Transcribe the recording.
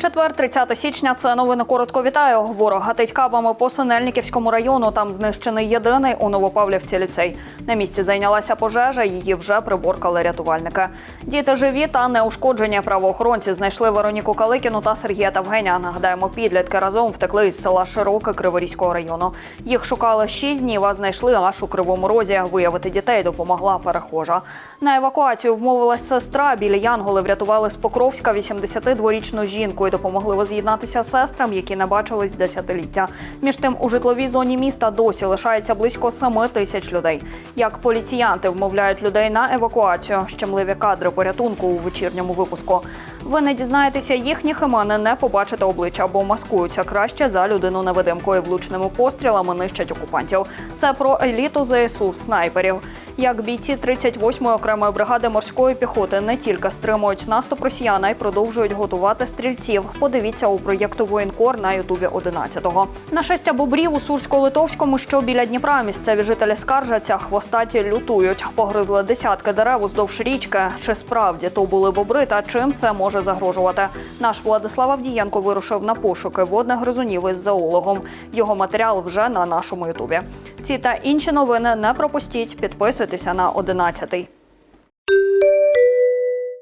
Четвер, 30 січня. Це новини коротко вітаю. Ворог гатить кабами по Синельниківському району. Там знищений єдиний у Новопавлівці ліцей. На місці зайнялася пожежа. Її вже приборкали рятувальники. Діти живі та неушкоджені. Правоохоронці знайшли Вероніку Каликіну та Сергія Тавгеня. Нагадаємо, підлітки разом втекли із села Широке Криворізького району. Їх шукали шість днів, а знайшли аж у Кривому Розі. Виявити дітей допомогла перехожа. На евакуацію вмовилась сестра. Біля Янголи врятували з Покровська 82-річну жінку і допомогли воз'єднатися сестрам, які не бачились десятиліття. Між тим, у житловій зоні міста досі лишається близько 7 тисяч людей. Як поліціянти вмовляють людей на евакуацію, щемливі кадри порятунку у вечірньому випуску. Ви не дізнаєтеся їхніх імен, не побачите обличчя, бо маскуються краще за людину невидимкою влучними пострілами нищать окупантів. Це про еліту ЗСУ снайперів. Як бійці 38-ї окремої бригади морської піхоти не тільки стримують наступ росіян, а й продовжують готувати стрільців. Подивіться у проєкту Воєнкор на Ютубі 11-го. Нашестя бобрів у Сурсько-Литовському, що біля Дніпра, місцеві жителі скаржаться, хвостаті лютують. Погризли десятки дерев уздовж річки. Чи справді то були бобри та чим це може загрожувати? Наш Владислав Авдієнко вирушив на пошуки водних гризунів із зоологом. Його матеріал вже на нашому Ютубі. Ці та інші новини не пропустіть. Підписуйтеся на 11-й.